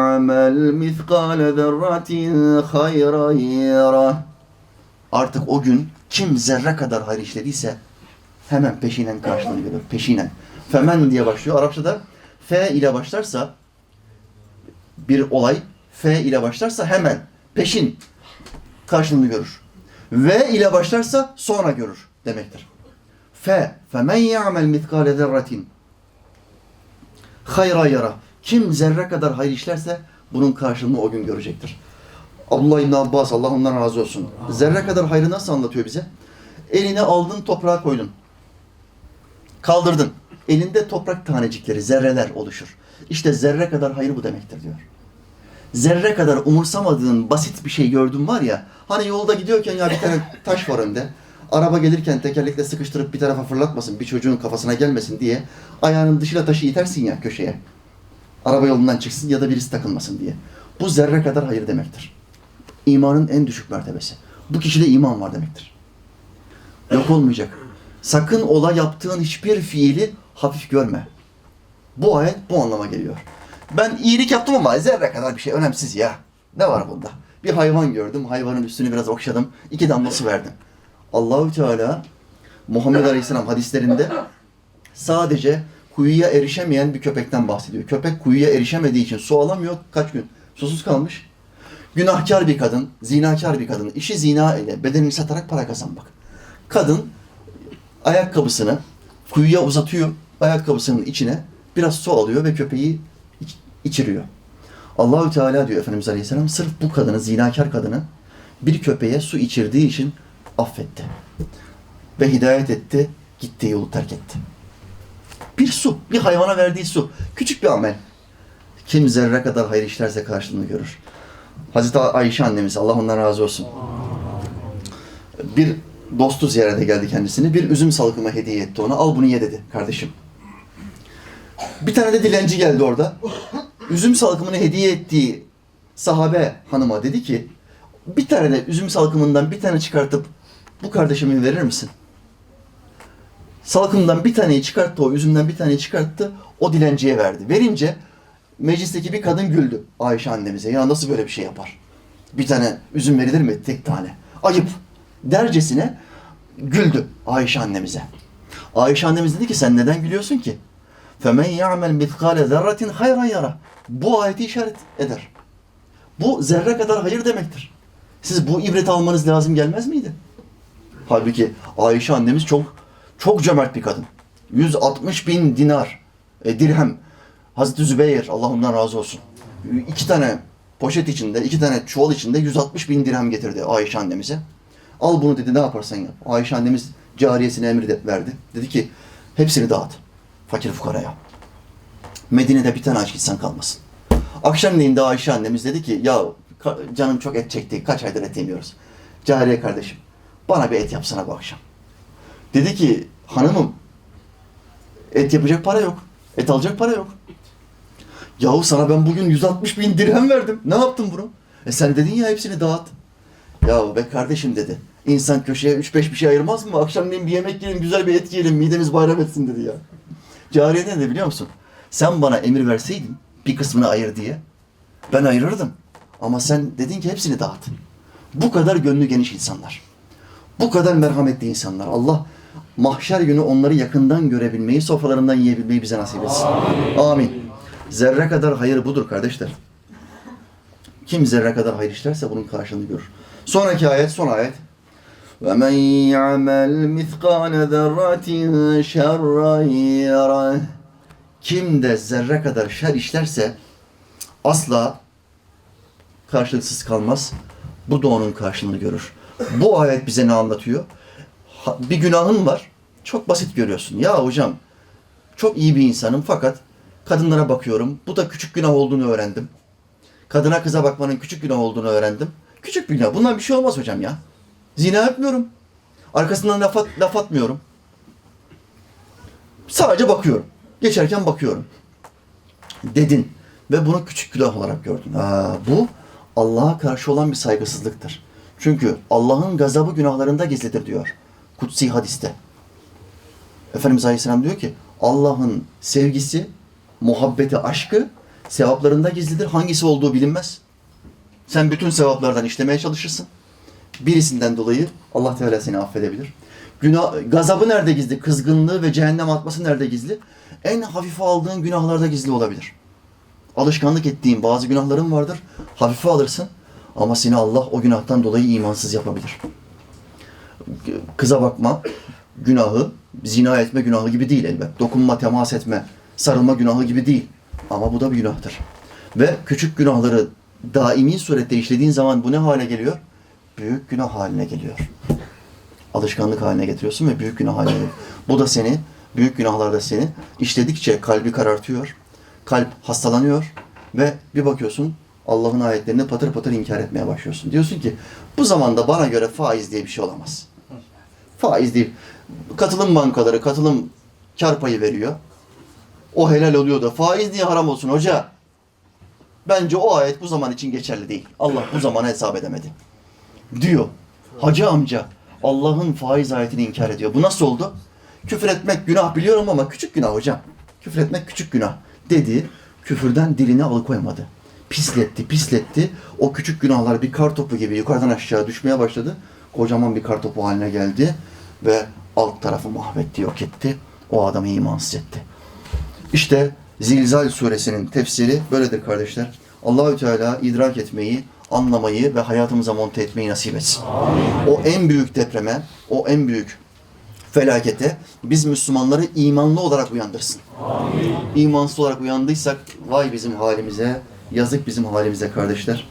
يعمل مثقال ذرة خيرا يره Artık o gün kim zerre kadar hayır işlediyse hemen peşinen karşılığını görür. Peşinen. Femen diye başlıyor. Arapçada fe ile başlarsa bir olay fe ile başlarsa hemen peşin karşılığını görür. Ve ile başlarsa sonra görür demektir. Fe femen ya'mel mitkale zerratin hayra yara. Kim zerre kadar hayır işlerse bunun karşılığını o gün görecektir. Abdullah İbn Abbas Allah ondan razı olsun. Zerre kadar hayrı nasıl anlatıyor bize? Eline aldın toprağa koydun. Kaldırdın. Elinde toprak tanecikleri, zerreler oluşur. İşte zerre kadar hayır bu demektir diyor. Zerre kadar umursamadığın basit bir şey gördün var ya, hani yolda gidiyorken ya bir tane taş var önde. Araba gelirken tekerlekle sıkıştırıp bir tarafa fırlatmasın, bir çocuğun kafasına gelmesin diye ayağının dışıyla taşı itersin ya köşeye. Araba yolundan çıksın ya da birisi takılmasın diye. Bu zerre kadar hayır demektir. İmanın en düşük mertebesi. Bu kişide iman var demektir. Yok olmayacak. Sakın ola yaptığın hiçbir fiili hafif görme. Bu ayet bu anlama geliyor. Ben iyilik yaptım ama zerre kadar bir şey önemsiz ya. Ne var bunda? Bir hayvan gördüm, hayvanın üstünü biraz okşadım, iki damla su verdim. Allahü Teala Muhammed Aleyhisselam hadislerinde sadece kuyuya erişemeyen bir köpekten bahsediyor. Köpek kuyuya erişemediği için su alamıyor. Kaç gün? Susuz kalmış. Günahkar bir kadın, zinakar bir kadın. işi zina ile bedenini satarak para kazanmak. Kadın ayakkabısını kuyuya uzatıyor. Ayakkabısının içine biraz su alıyor ve köpeği iç- içiriyor. Allahü Teala diyor Efendimiz Aleyhisselam sırf bu kadını, zinakar kadını bir köpeğe su içirdiği için affetti. Ve hidayet etti, gittiği yolu terk etti. Bir su, bir hayvana verdiği su. Küçük bir amel. Kim zerre kadar hayır işlerse karşılığını görür. Hazreti Ayşe annemiz, Allah ondan razı olsun. Bir dostu ziyarete geldi kendisini. Bir üzüm salkımı hediye etti ona. Al bunu ye dedi kardeşim. Bir tane de dilenci geldi orada. Üzüm salkımını hediye ettiği sahabe hanıma dedi ki bir tane de üzüm salkımından bir tane çıkartıp bu kardeşime verir misin? Salkımdan bir taneyi çıkarttı, o üzümden bir taneyi çıkarttı, o dilenciye verdi. Verince meclisteki bir kadın güldü Ayşe annemize. Ya nasıl böyle bir şey yapar? Bir tane üzüm verilir mi? Tek tane. Ayıp. Dercesine güldü Ayşe annemize. Ayşe annemiz dedi ki sen neden gülüyorsun ki? فَمَنْ يَعْمَلْ مِثْقَالَ ذَرَّةٍ خَيْرًا yara. Bu ayeti işaret eder. Bu zerre kadar hayır demektir. Siz bu ibret almanız lazım gelmez miydi? Halbuki Ayşe annemiz çok çok cömert bir kadın. 160 bin dinar, e, dirhem. Hazreti Zübeyir, Allah ondan razı olsun. İki tane poşet içinde, iki tane çuval içinde 160 bin dirhem getirdi Ayşe annemize. Al bunu dedi ne yaparsan yap. Ayşe annemiz cariyesine emir de verdi. Dedi ki hepsini dağıt fakir fukaraya. Medine'de bir tane aç gitsen kalmasın. Akşamleyin de Ayşe annemiz dedi ki ya canım çok et çekti. Kaç aydır et yemiyoruz. Cariye kardeşim bana bir et yapsana bu akşam. Dedi ki hanımım et yapacak para yok. Et alacak para yok. Yahu sana ben bugün 160 bin dirhem verdim. Ne yaptın bunu? E sen dedin ya hepsini dağıt. Ya be kardeşim dedi. İnsan köşeye 3-5 bir şey ayırmaz mı? Akşamleyin bir yemek yiyelim, güzel bir et yiyelim, midemiz bayram etsin dedi ya. Cariye ne dedi biliyor musun? Sen bana emir verseydin bir kısmını ayır diye ben ayırırdım. Ama sen dedin ki hepsini dağıt. Bu kadar gönlü geniş insanlar. Bu kadar merhametli insanlar. Allah mahşer günü onları yakından görebilmeyi, sofralarından yiyebilmeyi bize nasip etsin. Amin. Zerre kadar hayır budur kardeşler. Kim zerre kadar hayır işlerse bunun karşılığını görür. Sonraki ayet, son ayet. وَمَنْ يَعْمَلْ مِثْقَالَ ذَرَّةٍ شَرًّا يَرَهُ Kim de zerre kadar şer işlerse asla karşılıksız kalmaz. Bu da onun karşılığını görür. Bu ayet bize ne anlatıyor? Ha- Bir günahın var. Çok basit görüyorsun. Ya hocam çok iyi bir insanım fakat kadınlara bakıyorum. Bu da küçük günah olduğunu öğrendim. Kadına kıza bakmanın küçük günah olduğunu öğrendim. Küçük günah. Bundan bir şey olmaz hocam ya. Zina yapmıyorum. Arkasından laf, at- laf atmıyorum. Sadece bakıyorum. Geçerken bakıyorum. Dedin. Ve bunu küçük günah olarak gördün. Aa, bu Allah'a karşı olan bir saygısızlıktır. Çünkü Allah'ın gazabı günahlarında gizlidir diyor. Kutsi hadiste. Efendimiz Aleyhisselam diyor ki Allah'ın sevgisi, muhabbeti, aşkı Sevaplarında gizlidir. Hangisi olduğu bilinmez. Sen bütün sevaplardan işlemeye çalışırsın. Birisinden dolayı Allah Teala seni affedebilir. Günah, gazabı nerede gizli? Kızgınlığı ve cehennem atması nerede gizli? En hafife aldığın günahlarda gizli olabilir. Alışkanlık ettiğin bazı günahların vardır. Hafife alırsın ama seni Allah o günahtan dolayı imansız yapabilir. Kıza bakma günahı, zina etme günahı gibi değil elbet. Dokunma, temas etme, sarılma günahı gibi değil. Ama bu da bir günahtır. Ve küçük günahları daimi surette işlediğin zaman bu ne hale geliyor? Büyük günah haline geliyor. Alışkanlık haline getiriyorsun ve büyük günah haline geliyor. Bu da seni, büyük günahlarda seni işledikçe kalbi karartıyor. Kalp hastalanıyor ve bir bakıyorsun Allah'ın ayetlerini patır patır inkar etmeye başlıyorsun. Diyorsun ki bu zamanda bana göre faiz diye bir şey olamaz. Faiz değil. Katılım bankaları katılım kar payı veriyor. O helal oluyor da faiz niye haram olsun hoca? Bence o ayet bu zaman için geçerli değil. Allah bu zamana hesap edemedi. Diyor. Hacı amca Allah'ın faiz ayetini inkar ediyor. Bu nasıl oldu? Küfür etmek günah biliyorum ama küçük günah hocam. Küfür etmek küçük günah dedi. Küfürden dilini alıkoymadı. Pisletti, pisletti. O küçük günahlar bir kar topu gibi yukarıdan aşağı düşmeye başladı. Kocaman bir kar topu haline geldi ve alt tarafı mahvetti, yok etti. O adamı imansız etti. İşte Zilzal suresinin tefsiri böyledir kardeşler. Allahü Teala idrak etmeyi, anlamayı ve hayatımıza monte etmeyi nasip etsin. O en büyük depreme, o en büyük felakete biz Müslümanları imanlı olarak uyandırsın. İmansız olarak uyandıysak vay bizim halimize, yazık bizim halimize kardeşler.